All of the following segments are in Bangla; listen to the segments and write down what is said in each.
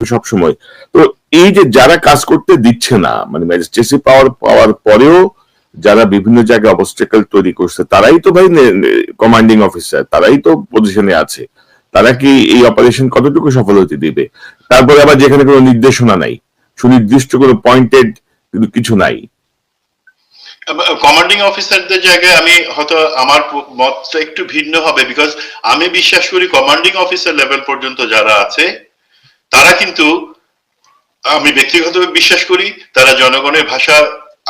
সব সময় তো এই যে যারা কাজ করতে দিচ্ছে না মানে ম্যাজিস্ট্রেসি পাওয়ার পাওয়ার পরেও যারা বিভিন্ন জায়গায় অবস্টেকল তৈরি করছে, তারাই তো ভাই কমান্ডিং অফিসার তারাই তো পজিশনে আছে। তারা কি এই অপারেশন কতটুকু সফল হতে দিবে? তারপরে আবার যেখানে কোনো নির্দেশনা নাই, সুনির্দিষ্ট কোনো পয়েন্টেড কিছু নাই। কমান্ডিং অফিসারদের জায়গায় আমি হয়তো আমার মতটা একটু ভিন্ন হবে বিকজ আমি বিশ্বাস করি কমান্ডিং অফিসার লেভেল পর্যন্ত যারা আছে তারা কিন্তু, আমি ব্যক্তিগতভাবে বিশ্বাস করি, তারা জনগণের ভাষা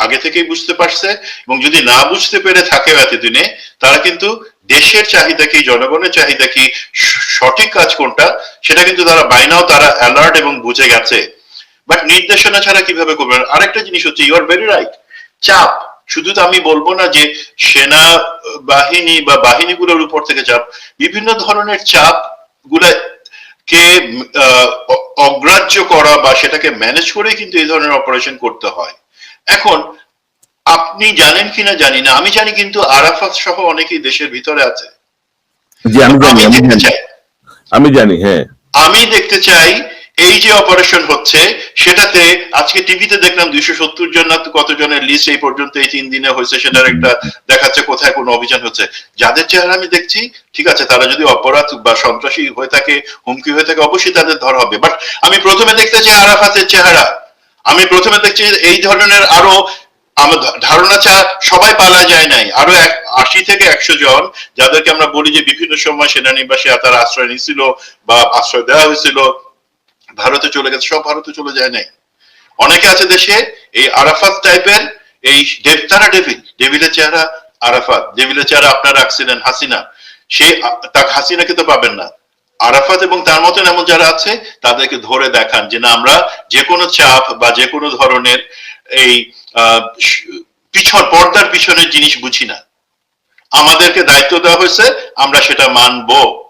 আগে থেকেই বুঝতে পারছে, এবং যদি না বুঝতে পেরে থাকে এতদিনে, তারা কিন্তু দেশের চাহিদা কি, জনগণের চাহিদা কি, সঠিক কাজ কোনটা, সেটা কিন্তু তারা বাইনাও তারা অ্যালার্ট এবং বুঝে গেছে। বাট নির্দেশনা ছাড়া কীভাবে করবেন আরেকটা জিনিস হচ্ছে ইউ আর ভেরি রাইট চাপ, শুধু তো আমি বলব না যে সেনা বাহিনী বা বাহিনীগুলোর উপর থেকে চাপ, বিভিন্ন ধরনের চাপগুলা কে অগ্রাহ্য করা বা সেটাকে ম্যানেজ করে কিন্তু এই ধরনের অপারেশন করতে হয়। এখন আপনি জানেন কিনা জানি না আমি জানি কিন্তু আরাফাত সহ অনেকেই দেশের ভিতরে আছে। আমি জানি আমি আমি দেখতে চাই। আমি জানি হ্যাঁ। আমি দেখতে চাই এই যে অপারেশন হচ্ছে, সেটাতে আজকে টিভিতে দেখলাম দুইশো সত্তর জন না কতজনের লিস্ট এই পর্যন্ত এই তিন দিনে হয়েছে সেটার একটা দেখাচ্ছে কোথায় কোনো অভিযান হচ্ছে। যাদের চেহারা আমি দেখছি, ঠিক আছে, তারা যদি অপরাধ বা সন্ত্রাসী হয়ে থাকে, হুমকি হয়ে থাকে, অবশ্যই তাদের ধরা হবে। বাট আমি প্রথমে দেখতে চাই আরাফাতের চেহারা। আমি প্রথমে দেখছি এই ধরনের আরও আমার ধারণা চা সবাই পালা যায় নাই। আরও এক, আশি থেকে একশো জন, যাদেরকে আমরা বলি যে বিভিন্ন সময় সেনানিবাসে তারা আশ্রয় নিয়েছিল বা আশ্রয় দেওয়া হয়েছিল। ভারতে চলে গেছে, সব ভারতে চলে যায় নাই। অনেকে আছে দেশে এই আরাফাত টাইপের এই ডেভ- তারা ডেভিল, ডেভিলের চেহারা আরাফাত, ডেভিলের চেহারা আপনারা রাখছিলেন হাসিনা। সে তা হাসিনাকে তো পাবেন না। আরাফাত এবং তার মতন এমন যারা আছে, তাদেরকে ধরে দেখান যে না, আমরা যে কোনো চাপ বা যে কোনো ধরনের এই পিছন, পর্দার পিছনের জিনিস বুঝি না। আমাদেরকে দায়িত্ব দেওয়া হয়েছে, আমরা সেটা মানবো।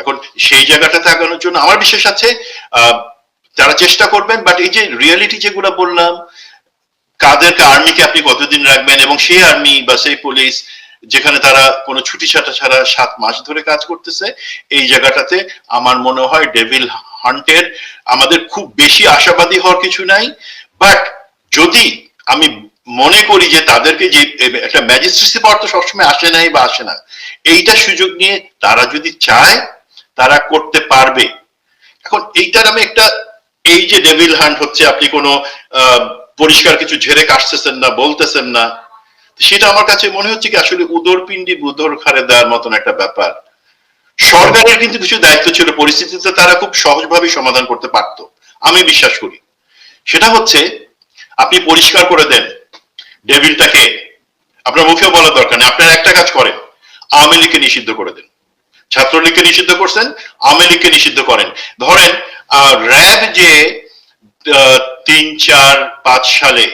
এখন সেই জায়গাটা থাকানোর জন্য আমার বিশ্বাস আছে তারা চেষ্টা করবেন বাট এই যে রিয়েলিটি যেগুলো বললাম, কাদেরকে আর্মিকে আপনি কতদিন রাখবেন এবং সেই আর্মি বা সেই পুলিশ যেখানে তারা কোনো ছুটি ছাটা ছাড়া সাত মাস ধরে কাজ করতেছে, এই জায়গাটাতে আমার মনে হয় ডেভিল হান্টের আমাদের খুব বেশি আশাবাদী হওয়ার কিছু নাই বাট যদি আমি মনে করি যে তাদেরকে যে একটা ম্যাজিস্ট্রেসি পাওয়ার তো সবসময় আসে নাই বা আসে না, এইটা সুযোগ নিয়ে তারা যদি চায় তারা করতে পারবে। এখন এইটার আমি একটা, এই যে ডেভিল হান্ট হচ্ছে, আপনি কোনো পরিষ্কার কিছু ঝেড়ে কাটতেছেন না, বলতেছেন না সেটা আমার কাছে মনে হচ্ছে কি আসলে উদর পিণ্ডি বুধর খারে দেওয়ার মতন একটা ব্যাপার। সরকারের কিন্তু কিছু দায়িত্ব ছিল, পরিস্থিতিতে তারা খুব সহজভাবে সমাধান করতে পারত, আমি বিশ্বাস করি। সেটা হচ্ছে, আপনি পরিষ্কার করে দেন ডেভিলটাকে আপনার মুখেও বলার দরকার নেই, আপনার একটা কাজ করেন, আওয়ামী লীগকে নিষিদ্ধ করে দেন। ছাত্রলীগকে নিষিদ্ধ করছেন আওয়ামী লীগকে নিষিদ্ধ করেন। ধরেন র্যাব যে তিন চার পাঁচ সালে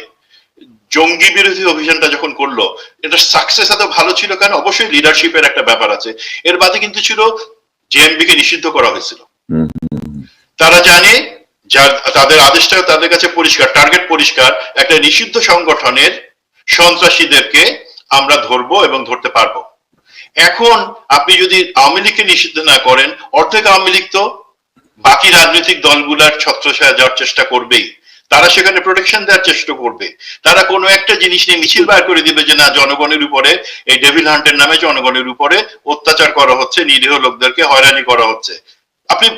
জঙ্গি বিরোধী অভিযানটা যখন করল এটা সাকসেস এত ভালো ছিল কেন? অবশ্যই লিডারশিপের একটা ব্যাপার আছে। এর বাদে কিন্তু ছিল জেএমবি কে নিষিদ্ধ করা হয়েছিল। তারা জানে যার তাদের আদেশটা তাদের কাছে পরিষ্কার টার্গেট পরিষ্কার একটা নিষিদ্ধ সংগঠনের সন্ত্রাসীদেরকে আমরা ধরবো এবং ধরতে পারব। এখন আপনি যদি আওয়ামী লীগকে নিষিদ্ধ না করেন, অর্ধেক আওয়ামী লীগ তো বাকি রাজনৈতিক দলগুলার ছত্রছায়া যাওয়ার চেষ্টা করবেই। তারা সেখানে প্রোটেকশন দেওয়ার চেষ্টা করবে। তারা কোনো একটা জিনিস নিয়ে মিছিল বার করে দিবে যে, না, জনগণের উপরে, এই ডেভিল হান্টের নামে জনগণের উপরে অত্যাচার করা হচ্ছে, নিরীহ লোকদেরকে হয়রানি করা হচ্ছে। আপনি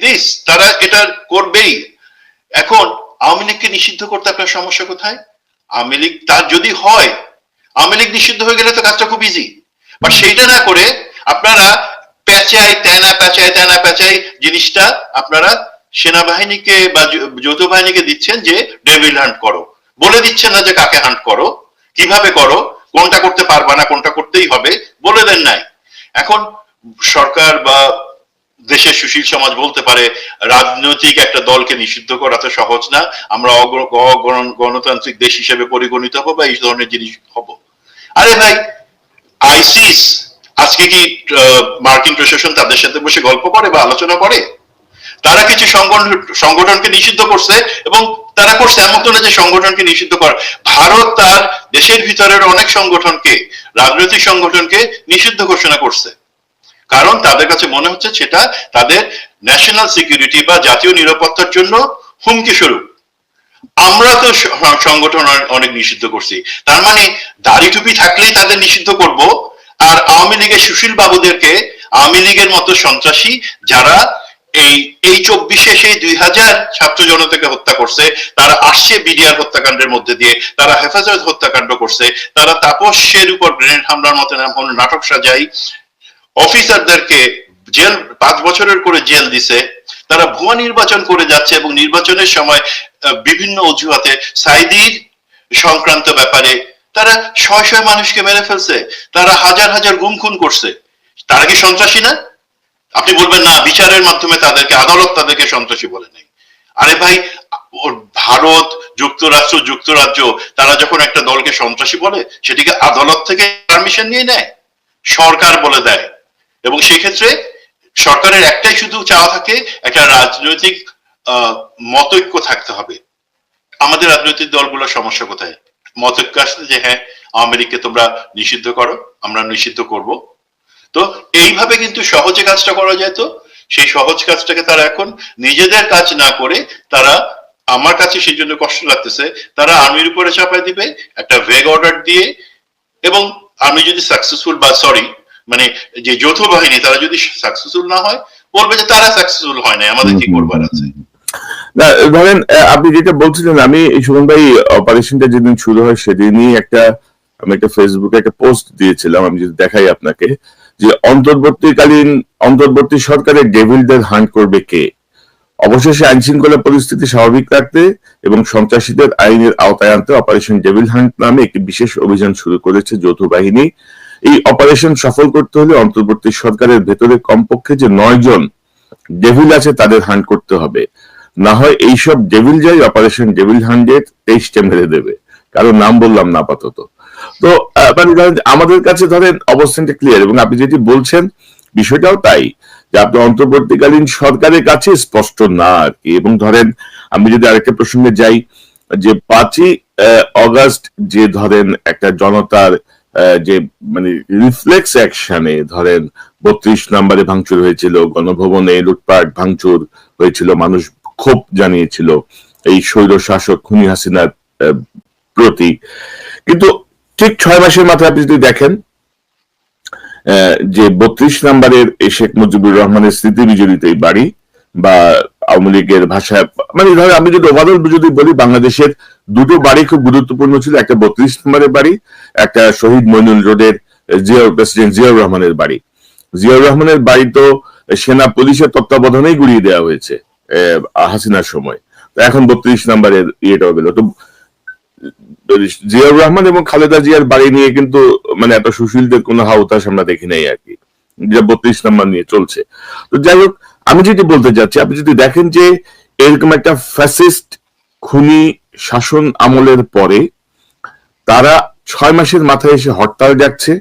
দিস তারা এটা করবেই। এখন আওয়ামী লীগকে নিষিদ্ধ করতে আপনার সমস্যা কোথায়? আওয়ামী লীগ তার যদি হয় আওয়ামী লীগ নিষিদ্ধ হয়ে গেলে তো কাজটা খুব ইজি বাট সেইটা না করে আপনারা প্যাচাই তেনা প্যাচাই তেনা প্যাচাই জিনিসটা আপনারা সেনাবাহিনীকে বা যৌথ বাহিনীকে দিচ্ছেন যে ডেভিল হান্ট করো। বলে দিচ্ছেন না যে কাকে হান্ট করো। কীভাবে করো? কোনটা করতে পারবা না, কোনটা করতেই হবে, বলে দেন নাই। এখন সরকার বা দেশের সুশীল সমাজ বলতে পারে, রাজনৈতিক একটা দলকে নিষিদ্ধ করা তো সহজ না। আমরা গণতান্ত্রিক দেশ হিসেবে পরিগণিত হব বা এই ধরনের জিনিস হব। আরে ভাই, আইসিস, আজকে কি মার্কিন প্রশাসন তাদের সাথে বসে গল্প করে বা আলোচনা করে? তারা কিছু সংগঠন, সংগঠনকে নিষিদ্ধ করছে এবং তারা করছে এমন তো না যে সংগঠনকে নিষিদ্ধ কর। ভারত তার দেশের ভিতরের অনেক সংগঠনকে, রাজনৈতিক সংগঠনকে নিষিদ্ধ ঘোষণা করছে। কারণ তাদের কাছে মনে হচ্ছে সেটা তাদের ন্যাশনাল সিকিউরিটি বা জাতীয় নিরাপত্তার জন্য হুমকি স্বরূপ। আমরা তো সংগঠন অনেক- নিষিদ্ধ করছি। তার মানে দাড়ি টুপি থাকলেই তাদের নিষিদ্ধ করব, আর আওয়ামী লীগের সুশীল বাবুদেরকে আওয়ামী লীগের মতো সন্ত্রাসী যারা এই এই চব্বিশে সেই দুই হাজার ছাত্র জনতাকে হত্যা করছে, তারা আসছে বিডিআর হত্যাকাণ্ডের মধ্যে দিয়ে, তারা হেফাজত হত্যাকাণ্ড করছে, তারা তাপসের উপর গ্রেনেড হামলার মতো নাটক সাজাই। অফিসারদেরকে জেল, পাঁচ বছরের করে জেল দিছে। তারা ভুয়া নির্বাচন করে যাচ্ছে এবং নির্বাচনের সময় বিভিন্ন অজুহাতে সাইদির সংক্রান্ত ব্যাপারে তারা শয় শয় মানুষকে মেরে ফেলছে। তারা হাজার হাজার গুম খুন করছে। তারা কি সন্ত্রাসী না? আপনি বলবেন, না, বিচারের মাধ্যমে তাদেরকে, আদালত তাদেরকে সন্ত্রাসী বলে নেই। আরে ভাই ভারত, যুক্তরাষ্ট্র, যুক্তরাজ্য, তারা যখন একটা দলকে সন্ত্রাসী বলে, সেটিকে আদালত থেকে পারমিশন নিয়ে নেয়। সরকার বলে দেয়। এবং সেই ক্ষেত্রে সরকারের একটাই শুধু চাওয়া থাকে, একটা রাজনৈতিক মতৈক্য থাকতে হবে। আমাদের রাজনৈতিক দলগুলোর সমস্যা কোথায়? মতৈক্য আসলে যে হ্যাঁ আওয়ামী তোমরা নিষিদ্ধ করো, আমরা নিষিদ্ধ করব। তো এইভাবে কিন্তু সহজে কাজটা করা যেত সেই সহজ কাজটাকে তারা এখন নিজেদের কাজ না করে তারা আমার কাছে সেই জন্য কষ্ট লাগতেছে, তারা আর্মির উপরে চাপাই দিবে, একটা ভেগ অর্ডার দিয়ে, এবং আমি যদি সাকসেসফুল বা সরি মানে যে যৌথ বাহিনী, তারা যদি সাকসেসফুল না হয়, বলবে যে তারা সাকসেসফুল হয় না আমাদের কি করবার আছে? না, ধরেন আপনি যেটা বলছিলেন, আমি সুমন ভাই অপারেশনটা যেদিন শুরু হয়, সেদিনই একটা, আমি একটা ফেসবুকে একটা পোস্ট দিয়েছিলাম, আমি যদি দেখাই আপনাকে, যে অন্তর্বর্তীকালীন, অন্তর্বর্তী সরকারের ডেভিলদের হান্ট করবে কে? অবশেষে আইন শৃঙ্খলা পরিস্থিতি স্বাভাবিক রাখতে এবং সন্ত্রাসীদের আইনের আওতায় আনতে অপারেশন ডেভিল হান্ট নামে একটি বিশেষ অভিযান শুরু করেছে যৌথ বাহিনী। এই অপারেশন সফল করতে হলে অন্তর্বর্তী সরকারের ভেতরে কমপক্ষে যে নয় জন ডেভিল আছে তাদের হান্ট করতে হবে। না হয় এইসব ডেভিল যাই অপারেশন ডেভিল হান্ড্রেড তেইশটা মেরে দেবে। কারও নাম বললাম না আপাতত। তো মানে আমাদের কাছে ধরেন অবস্থানটা ক্লিয়ার এবং আপনি যেটি বলছেন, বিষয়টাও তাই যে আপনি অন্তর্বর্তীকালীন সরকারের কাছে স্পষ্ট না আর কি। এবং ধরেন আমি যদি আরেকটা প্রসঙ্গে যাই, যে পাঁচই অগাস্ট যে ধরেন একটা জনতার যে মানে রিফ্লেক্স অ্যাকশনে ধরেন বত্রিশ নম্বরে ভাঙচুর হয়েছিল, গণভবনে লুটপাট, ভাঙচুর হয়েছিল, মানুষ ক্ষোভ জানিয়েছিল এই স্বৈর শাসক খুনি হাসিনার প্রতি। কিন্তু ঠিক ছয় মাসের মাথায় আপনি যদি দেখেন যে বত্রিশ নম্বরের শেখ মুজিবুর রহমানের স্মৃতি বিজড়িত এই বাড়ি বা আওয়ামী লীগের ভাষায় মানে ধর আমি যদি ওভারঅল যদি বলি, বাংলাদেশের দুটো বাড়ি খুব গুরুত্বপূর্ণ ছিল, একটা বত্রিশ নম্বরের বাড়ি, একটা শহীদ মইনুল রোডের জিয়াউর, প্রেসিডেন্ট জিয়াউর রহমানের বাড়ি। জিয়াউর রহমানের বাড়ি তো সেনা পুলিশের তত্ত্বাবধানেই গুড়িয়ে দেওয়া হয়েছে হাসিনার সময়। তো এখন বত্রিশ নম্বরের ইয়েটাও গেল। তো জিয়াউর রহমান এবং খালেদা জিয়ার বাড়ি নিয়ে কিন্তু মানে এত সুশীলদের কোনো হাউতাস আমরা দেখি নাই আর কি, যা বত্রিশ নাম্বার নিয়ে চলছে। তো যাই হোক আমি যেটি বলতে যাচ্ছি, আপনি যদি দেখেন যে এরকম একটা ফ্যাসিস্ট খুনি শাসন আমলের পরে তারা ছয় মাসের মাথায় এসে হরতাল যাচ্ছে,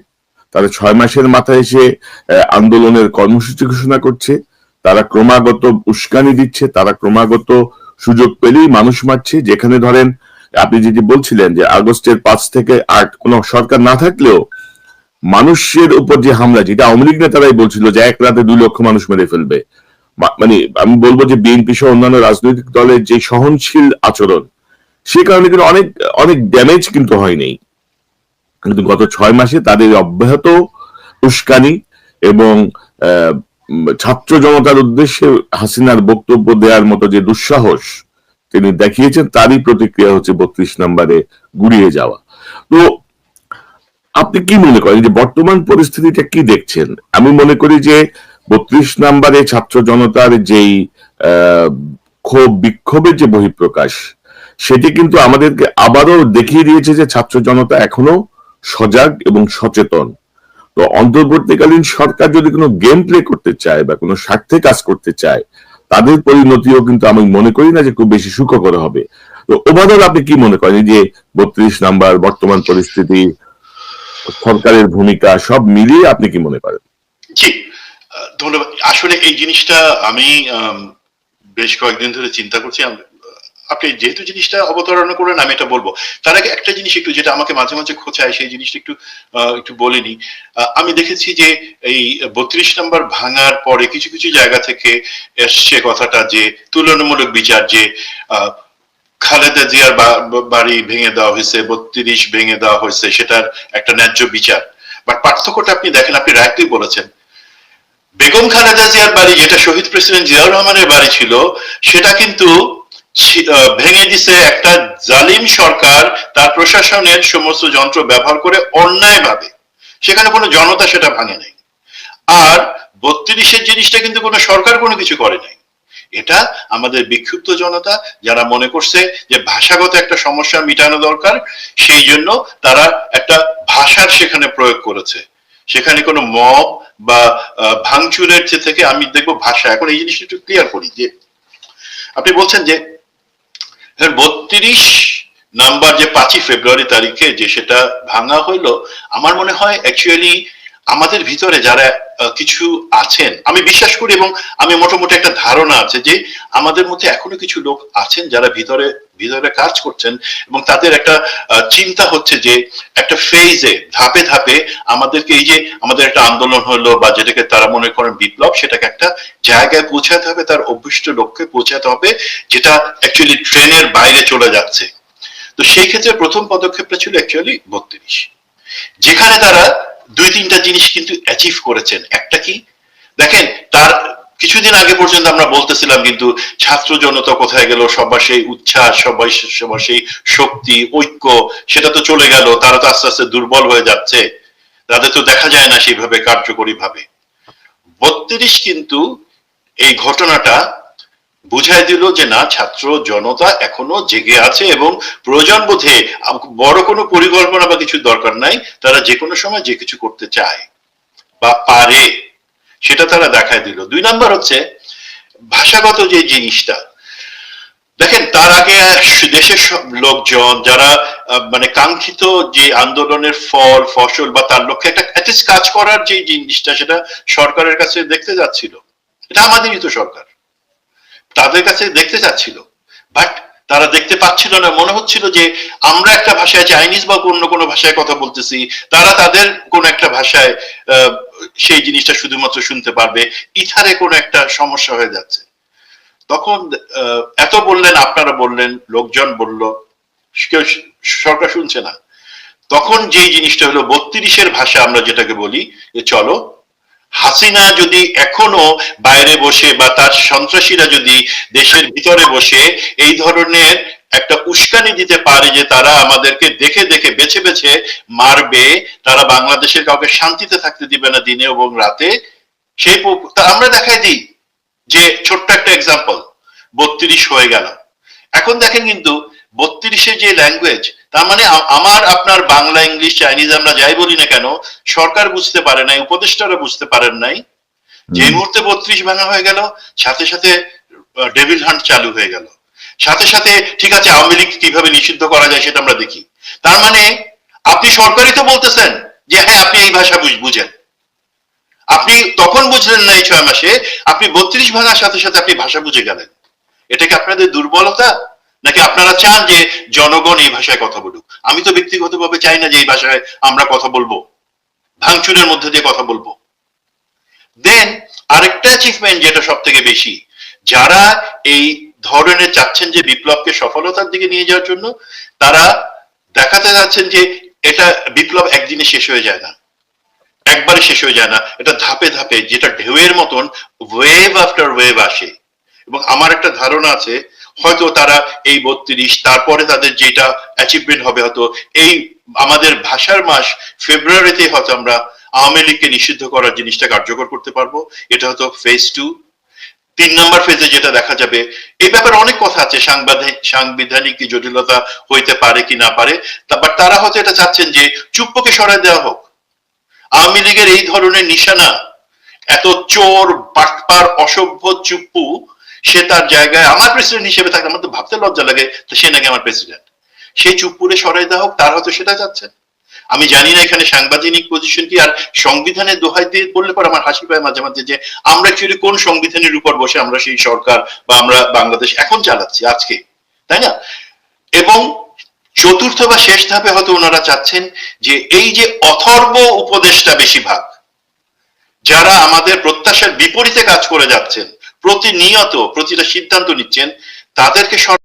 তারা ছয় মাসের মাথায় এসে আন্দোলনের কর্মসূচি ঘোষণা করছে, তারা ক্রমাগত উস্কানি দিচ্ছে, তারা ক্রমাগত সুযোগ পেলেই মানুষ মারছে। যেখানে ধরেন, আপনি যেটি বলছিলেন যে আগস্টের পাঁচ থেকে আট কোন সরকার না থাকলেও মানুষের উপর যে হামলা, যেটা আওয়ামী লীগ নেতারাই বলছিল যে এক রাতে দুই লক্ষ মানুষ মেরে ফেলবে মানে আমি বলব যে বিএনপি সহ অন্যান্য রাজনৈতিক দলের যে সহনশীল আচরণ, সে কারণে কিন্তু অনেক অনেক ড্যামেজ কিন্তু হয়নি। কিন্তু গত ছয় মাসে তাদের অব্যাহত উস্কানি এবং ছাত্র জনতার উদ্দেশ্যে হাসিনার বক্তব্য দেওয়ার মতো যে দুঃসাহস তিনি দেখিয়েছেন, তারই প্রতিক্রিয়া হচ্ছে বত্রিশ নম্বরে গুড়িয়ে যাওয়া। তো আপনি কি মনে করেন যে বর্তমান পরিস্থিতিটা কি দেখছেন? আমি মনে করি যে বত্রিশ নাম্বারে ছাত্র জনতার যেই ক্ষোভ, বিক্ষোভের যে বহিঃপ্রকাশ, সেটি কিন্তু আমাদেরকে আবারও দেখিয়ে দিয়েছে যে ছাত্র জনতা এখনও সজাগ এবং সচেতন। তো অন্তর্বর্তীকালীন সরকার যদি কোনো গেম প্লে করতে চায় বা কোনো স্বার্থে কাজ করতে চায়, তাদের পরিণতিও কিন্তু আমি মনে করি না যে খুব বেশি সুখকর হবে। তো ওভারঅল আপনি কি মনে করেন যে বত্রিশ নাম্বার, বর্তমান পরিস্থিতি, সরকারের ভূমিকা, সব মিলিয়ে আপনি কি মনে করেন? জি ধন্যবাদ। আসলে এই জিনিসটা আমি বেশ কয়েকদিন ধরে চিন্তা করছি। আপনি যেহেতু জিনিসটা অবতারণা করেন আমি এটা বলব। তার আগে একটা জিনিস একটু, যেটা আমাকে মাঝে মাঝে খোঁচায়, সেই জিনিসটা একটু একটু বলিনি। আমি দেখেছি যে এই বত্রিশ নম্বর ভাঙার পরে কিছু কিছু জায়গা থেকে এসছে কথাটা যে, তুলনামূলক বিচার যে খালেদা জিয়ার বাড়ি ভেঙে দেওয়া হয়েছে, বত্রিশ ভেঙে দেওয়া হয়েছে, সেটার একটা ন্যায্য বিচার। বাট পার্থক্যটা আপনি দেখেন, আপনি রাইটলি বলেছেন। বেগম খালেদা জিয়ার বাড়ি, যেটা শহীদ প্রেসিডেন্ট জিয়াউর রহমানের বাড়ি ছিল, সেটা কিন্তু ভেঙে দিছে একটা জালিম সরকার, তার প্রশাসনের সমস্ত যন্ত্র ব্যবহার করে অন্যায়ভাবে। সেখানে কোনো জনতা সেটা ভাঙে নাই। আর বত্রিশের জিনিসটা কিন্তু কোনো সরকার কোনো কিছু করে নাই। এটা আমাদের বিক্ষুব্ধ জনতা, যারা মনে করছে যে ভাষাগত একটা সমস্যা মিটানো দরকার, সেই জন্য তারা একটা ভাষার সেখানে প্রয়োগ করেছে। সেখানে কোনো মব বা ভাঙচুরের যে থেকে আমি দেখব ভাষা। এখন এই জিনিসটা একটু ক্লিয়ার করি যে, আপনি বলছেন যে বত্রিশ নাম্বার যে পাঁচই ফেব্রুয়ারি তারিখে যে সেটা ভাঙা হইল, আমার মনে হয় অ্যাকচুয়ালি আমাদের ভিতরে যারা কিছু আছেন, আমি বিশ্বাস করি এবং আমি মোটামুটি একটা ধারণা আছে যে আমাদের মধ্যে এখনও কিছু লোক আছেন যারা ভিতরে ভিতরে কাজ করছেন এবং তাদের একটা চিন্তা হচ্ছে যে একটা ফেজে ধাপে ধাপে আমাদেরকে এই যে আমাদের একটা আন্দোলন হলো বা যেটাকে তারা মনে করেন বিপ্লব, সেটাকে একটা জায়গায় পৌঁছাতে হবে, তার অভ্যিষ্ট লক্ষ্যে পৌঁছাতে হবে, যেটা অ্যাকচুয়ালি ট্রেনের বাইরে চলে যাচ্ছে। তো সেই ক্ষেত্রে প্রথম পদক্ষেপটা ছিল অ্যাকচুয়ালি বত্রিশ। যেখানে তারা দুই তিনটা জিনিস কিন্তু অ্যাচিভ করেছেন। একটা কি? দেখেন, তার কিছুদিন আগে পর্যন্ত আমরা বলতেছিলাম কিন্তু ছাত্র জনতা কোথায় গেল? সবার সেই উচ্ছ্বাস, সবাই সবার সেই শক্তি, ঐক্য, সেটা তো চলে গেল। তারা তো আস্তে আস্তে দুর্বল হয়ে যাচ্ছে। তাদের তো দেখা যায় না সেইভাবে কার্যকরী ভাবে বত্রিশ কিন্তু এই ঘটনাটা বুঝাই দিল যে না, ছাত্র জনতা এখনও জেগে আছে এবং প্রয়োজন বোধে বড় কোনো পরিকল্পনা বা কিছু দরকার নাই। তারা যে কোনো সময় যে কিছু করতে চায় বা পারে, সেটা তারা দেখায় দিল। দুই নাম্বার হচ্ছে ভাষাগত যে জিনিসটা, দেখেন তার আগে দেশের সব লোকজন যারা মানে কাঙ্ক্ষিত যে আন্দোলনের ফল, ফসল বা তার লক্ষ্যে একটা কাজ করার যে জিনিসটা, সেটা সরকারের কাছে দেখতে যাচ্ছিল। এটা আমাদেরই তো সরকার। তাদের কাছে দেখতে চাচ্ছিল। বাট তারা দেখতে পাচ্ছিল না। মনে হচ্ছিল যে আমরা একটা ভাষায় চাইনিজ বা অন্য কোনো ভাষায় কথা বলতেছি। তারা তাদের কোন একটা ভাষায় সেই জিনিসটা শুধুমাত্র শুনতে পারবে। ইথারে কোনো একটা সমস্যা হয়ে যাচ্ছে। তখন এত বললেন, আপনারা বললেন, লোকজন বলল, কেউ সরকার শুনছে না। তখন যে জিনিসটা হলো, বত্রিশের ভাষা আমরা যেটাকে বলি, যে চলো হাসিনা যদি এখনও বাইরে বসে বা তার সন্ত্রাসীরা যদি দেশের ভিতরে বসে এই ধরনের একটা উস্কানি দিতে পারে যে তারা আমাদেরকে দেখে দেখে বেছে বেছে মারবে, তারা বাংলাদেশের কাউকে শান্তিতে থাকতে দিবে না দিনে এবং রাতে, সেই আমরা দেখাই দিই। যে ছোট্ট একটা এক্সাম্পল বত্রিশ হয়ে গেল। এখন দেখেন কিন্তু বত্রিশের যে ল্যাঙ্গুয়েজ তার মানে আমার আপনার বাংলা ইংলিশ চাইনিজ আমরা যাই বলি না কেন সরকার বুঝতে পারে নাই উপদেষ্টারা বুঝতে পারেন নাই। যে মুহূর্তে বত্রিশ ভাঙা হয়ে গেল সাথে সাথে ডেভিল হান্ট চালু হয়ে গেল। সাথে সাথে ঠিক আছে আওয়ামী লীগ কীভাবে নিষিদ্ধ করা যায় সেটা আমরা দেখি। তার মানে আপনি সরকারই তো বলতেছেন যে হ্যাঁ আপনি এই ভাষা বুঝ- বুঝেন। আপনি তখন বুঝলেন না এই ছয় মাসে আপনি বত্রিশ ভাঙার সাথে সাথে আপনি ভাষা বুঝে গেলেন। এটা কি আপনাদের দুর্বলতা? নাকি আপনারা চান যে জনগণ এই ভাষায় কথা বলুক? আমি তো ব্যক্তিগতভাবে চাই না যে এই ভাষায় আমরা কথা বলব। ভাঙচুরের মধ্যে দিয়ে কথা বলব। দেন আরেকটা অ্যাচিভমেন্ট যেটা সব থেকে বেশি, যারা এই ধরনের চাচ্ছেন যে বিপ্লবকে সফলতার দিকে নিয়ে যাওয়ার জন্য, তারা দেখাতে যাচ্ছেন যে এটা বিপ্লব একদিনে শেষ হয়ে যায় না। একবারে শেষ হয়ে যায় না। এটা ধাপে ধাপে, যেটা ঢেউয়ের মতন ওয়েভ আফটার ওয়েভ আসে। এবং আমার একটা ধারণা আছে হয়তো তারা এই বত্রিশ, তারপরে তাদের যেটা অ্যাচিভমেন্ট হবে হয়তো এই আমাদের ভাষার মাস ফেব্রুয়ারিতে হয়তো আমরা আওয়ামী লীগকে নিষিদ্ধ করার জিনিসটা কার্যকর করতে পারব। এটা হয়তো ফেজ টু তিন নম্বর ফেজে যেটা দেখা যাবে, এই ব্যাপারে অনেক কথা আছে সাংবিধানিক সাংবিধানিক কি জটিলতা হইতে পারে কি না পারে বাট তারা হয়তো এটা চাচ্ছেন যে চুপ্পকে সরাই দেওয়া হোক। আওয়ামী লীগের এই ধরনের নিশানা, এত চোর, বাটপার, অসভ্য চুপ্পু সে তার জায়গায় আমার প্রেসিডেন্ট হিসেবে থাকে আমার তো ভাবতে লজ্জা লাগে তো সে নাকি আমার প্রেসিডেন্ট সেই চুপ্পুরে সরাই দেওয়া হোক, তার হয়তো সেটা চাচ্ছেন আমি জানি না এখানে সাংবিধানিক পজিশন কি, আর সংবিধানের দোহাই দিয়ে বললে পর আমার হাসি পায় মাঝে মাঝে যে, আমরা অ্যাকচুয়ালি কোন সংবিধানের উপর বসে আমরা সেই সরকার বা আমরা বাংলাদেশ এখন চালাচ্ছি আজকে, তাই না? এবং চতুর্থ বা শেষ ধাপে হয়তো ওনারা চাচ্ছেন যে, এই যে অথর্ব উপদেশটা বেশিরভাগ, যারা আমাদের প্রত্যাশার বিপরীতে কাজ করে যাচ্ছেন প্রতিনিয়ত প্রতিটা সিদ্ধান্ত নিচ্ছেন তাদেরকে